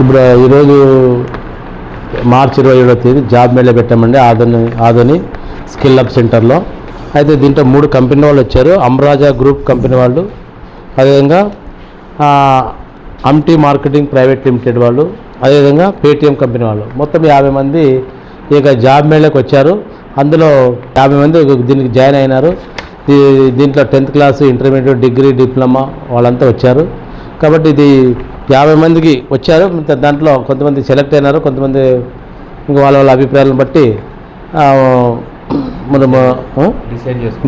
ఇప్పుడు ఈరోజు మార్చి ఇరవై ఏడవ తేదీ జాబ్ మేళ పెట్టామండి ఆదోని ఆదోని స్కిల్ అప్ సెంటర్లో. అయితే దీంట్లో మూడు కంపెనీ వాళ్ళు వచ్చారు. అమరాజా గ్రూప్ కంపెనీ వాళ్ళు అదేవిధంగా అమ్టీ మార్కెటింగ్ ప్రైవేట్ లిమిటెడ్ వాళ్ళు అదేవిధంగా పేటిఎం కంపెనీ వాళ్ళు. మొత్తం యాభై మంది ఇక జాబ్ మేళకు వచ్చారు. అందులో యాభై మంది దీనికి జాయిన్ అయినారు. దీంట్లో tenth class intermediate degree diploma వాళ్ళంతా వచ్చారు. కాబట్టి ఇది యాభై మందికి వచ్చారు. దాంట్లో కొంతమంది సెలెక్ట్ అయినారు కొంతమంది ఇంకా వాళ్ళ వాళ్ళ అభిప్రాయాలను బట్టి మనము?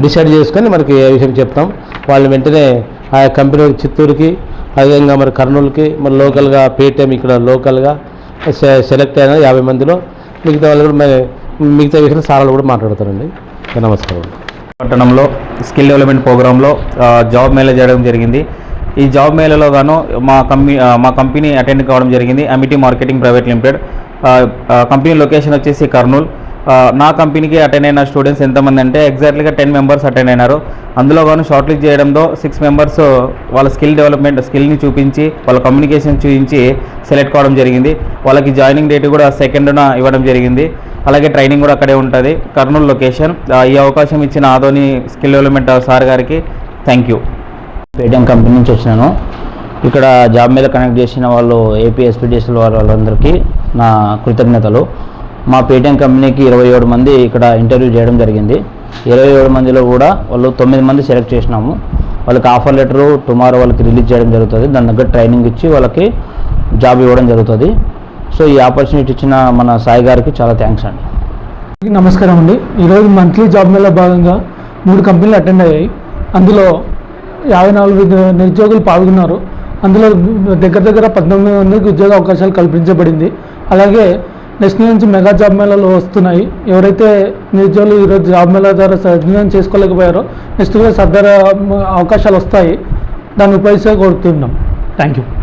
డిసైడ్ చేసుకుని మనకి ఏ విషయం చెప్తాం. వాళ్ళు వెంటనే ఆ చిత్తూరుకి చిత్తూరుకి అదేవిధంగా మరి కర్నూలుకి మరి లోకల్గా పేటీఎం ఇక్కడ లోకల్గా సె- సెలెక్ట్ అయిన యాభై మందిలో మిగతా వాళ్ళు కూడా మరి మిగతా విషయాలు సార్లు కూడా మాట్లాడతారండి. నమస్కారం. పట్టణంలో స్కిల్ డెవలప్మెంట్ ప్రోగ్రాంలో జాబ్ మేళ చేయడం జరిగింది. ఈ జాబ్ మేళలో గాను మా కంపెనీ మా కంపెనీ అటెండ్ కావడం జరిగింది. Amity marketing private limited. Company location వచ్చేసి కర్నూల్. నా కంపెనీకి అటెండ్ అయిన స్టూడెంట్స్ ఎంతమంది అంటే ఎగ్జాక్ట్లీగా టెన్ మెంబర్స్ అటెండ్ అయినారు. అందులో గాను షార్ట్ లిస్ట్ చేయడంతో సిక్స్ మెంబర్స్ వాళ్ళ స్కిల్ డెవలప్మెంట్ స్కిల్ని చూపించి వాళ్ళ కమ్యూనికేషన్ చూపించి సెలెక్ట్ కావడం జరిగింది. వాళ్ళకి జాయినింగ్ డేట్ కూడా సెకండ్న ఇవ్వడం జరిగింది. అలాగే ట్రైనింగ్ కూడా అక్కడే ఉంటుంది. కర్నూలు లొకేషన్. ఈ అవకాశం ఇచ్చిన ఆదోని స్కిల్ డెవలప్మెంట్ సార్ గారికి థ్యాంక్ యూ. పేటిఎం కంపెనీ నుంచి వచ్చినాను. ఇక్కడ జాబ్ మీద కనెక్ట్ చేసిన వాళ్ళు ఏపీ ఎస్పీడిఎస్ఎల్ వాళ్ళందరికీ నా కృతజ్ఞతలు. మా పేటిఎం కంపెనీకి ఇరవై ఏడు మంది ఇక్కడ ఇంటర్వ్యూ చేయడం జరిగింది. ఇరవై ఏడు మందిలో కూడా వాళ్ళు తొమ్మిది మంది సెలెక్ట్ చేసినాము. వాళ్ళకి ఆఫర్ లెటరు టుమారో వాళ్ళకి రిలీజ్ చేయడం జరుగుతుంది. దాని దగ్గర ట్రైనింగ్ ఇచ్చి వాళ్ళకి జాబ్ ఇవ్వడం జరుగుతుంది. సో ఈ ఆపర్చునిటీ ఇచ్చిన మన సాయి గారికి చాలా థ్యాంక్స్ అండి. నమస్కారం అండి. ఈరోజు మంత్లీ జాబ్ మీద భాగంగా మూడు కంపెనీలు అటెండ్ అయ్యాయి. అందులో యాభై నాలుగు నిరుద్యోగులు పాల్గొన్నారు. అందులో దగ్గర దగ్గర పద్దెనిమిది మందికి ఉద్యోగ అవకాశాలు కల్పించబడింది. అలాగే నెక్స్ట్ నుంచి మెగా జాబ్ మేళాలు వస్తున్నాయి. ఎవరైతే నిరుద్యోగులు ఈరోజు జాబ్ మేళా ద్వారా సద్వినియోగం చేసుకోలేకపోయారో నెక్స్ట్ కూడా అవకాశాలు వస్తాయి. దాన్ని ఉపయోగించే కోరుతున్నాం థ్యాంక్ యూ